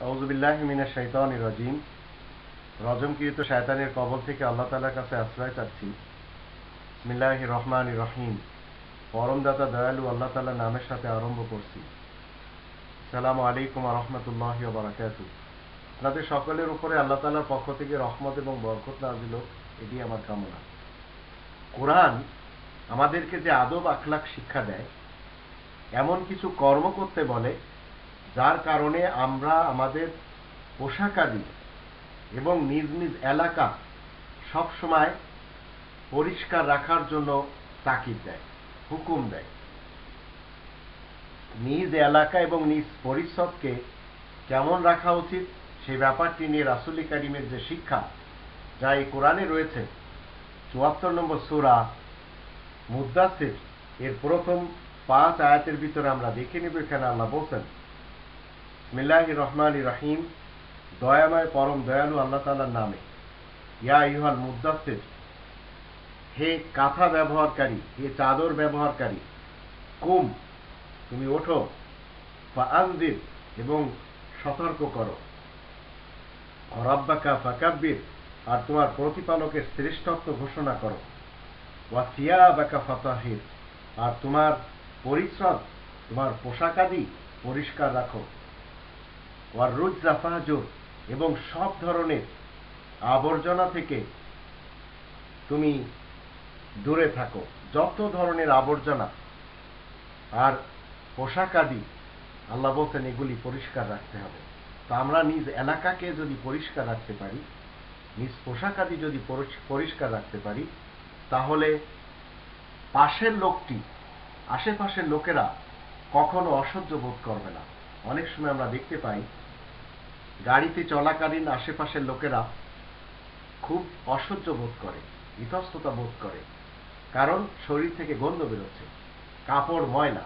রাজিম। রজমকৃত শয়তানের কবল থেকে আল্লাহ তালার কাছে আশ্রয় চাচ্ছি। বিসমিল্লাহ রহমান রহিম। পরমদাতা দয়ালু আল্লাহ তালার নামের সাথে আরম্ভ করছি। সালাম আলাইকুম রহমতুল্লাহ বারাকাত আপনাদের সকলের উপরে আল্লাহ তালার পক্ষ থেকে রহমত এবং বরকত নাজিল এটি আমার কামনা। কোরআন আমাদেরকে যে আদব আখলাক শিক্ষা দেয়, এমন কিছু কর্ম করতে বলে যার কারণে আমরা আমাদের পোশাকাদি এবং নিজ নিজ এলাকা সব সময় পরিষ্কার রাখার জন্য তাকিদ দেয়, হুকুম দেয়। নিজ এলাকা এবং নিজ পরিষদকে কেমন রাখা উচিত সেই ব্যাপারটি নিয়ে রাসুলি কারিমের যে শিক্ষা, যা এই কোরআনে রয়েছে, চুয়াত্তর নম্বর সুরা মুদাসির এর প্রথম পাঁচ আয়াতের ভিতরে আমরা দেখে নেব, এখানে আল্লাহ বলছেন মিল্লাহ রহমান রাহিম দয়াময় পরম দয়ালু আল্লাহ তালার নামে। ইয়া ইহাল মুদাসির হে কাঁথা ব্যবহারকারী, হে চাদর ব্যবহারকারী, কুম, তুমি ওঠো বা আনজির এবং সতর্ক করো। রব্বাকা ফাকাব্বির, আর তোমার প্রতিপালকের শ্রেষ্ঠত্ব ঘোষণা করো। ওয়াসিয়া বাকা ফাতাহির, আর তোমার পরিশ্রম, তোমার পোশাকাদি পরিষ্কার রাখো। ওয়ার রুজ জাফাজুর এবং সব ধরনের আবর্জনা থেকে তুমি দূরে থাকো। যত ধরনের আবর্জনা আর পোশাকাদি আল্লাহ বলছেন, এগুলি পরিষ্কার রাখতে হবে। তা আমরা নিজ এলাকাকে যদি পরিষ্কার রাখতে পারি, নিজ পোশাক আদি যদি পরিষ- পরিষ্কার রাখতে পারি, তাহলে পাশের লোকটি, আশেপাশের লোকেরা কখনো অসহ্য বোধ করবে না। অনেক সময় আমরা দেখতে পাই, গাড়িতে চলাকালীন আশেপাশের লোকেরা খুব অসহ্য বোধ করে, ইতস্ততা বোধ করে, কারণ শরীর থেকে গন্ধ বেরোচ্ছে, কাপড় ময়লা।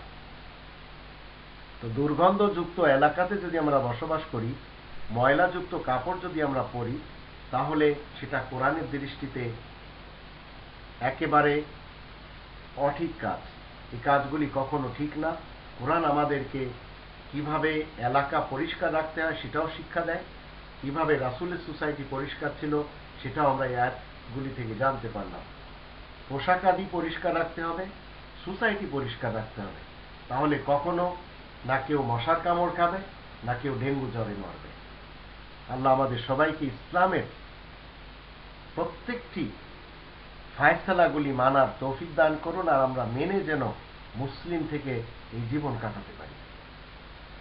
তো দুর্গন্ধযুক্ত এলাকাতে যদি আমরা বসবাস করি, ময়লাযুক্ত কাপড় যদি আমরা পরি, তাহলে সেটা কোরআনের দৃষ্টিতে একেবারে অঠিক কাজ। এই কাজগুলি কখনো ঠিক না। কোরআন আমাদেরকে কীভাবে এলাকা পরিষ্কার রাখতে হয় সেটাও শিক্ষা দেয়। কীভাবে রাসুলের সোসাইটি পরিষ্কার ছিল সেটাও আমরা অ্যাপগুলি থেকে জানতে পারলাম। পোশাক আদি পরিষ্কার রাখতে হবে, সোসাইটি পরিষ্কার রাখতে হবে। তাহলে কখনো না কেউ মশার কামড় খাবে, না কেউ ডেঙ্গু জ্বরে মরবে। আল্লাহ আমাদের সবাইকে ইসলামের প্রত্যেকটি ফায়সালাগুলি মানার তৌফিক দান করুন আর আমরা মেনে যেন মুসলিম থেকে এই জীবন কাটাতে পারি।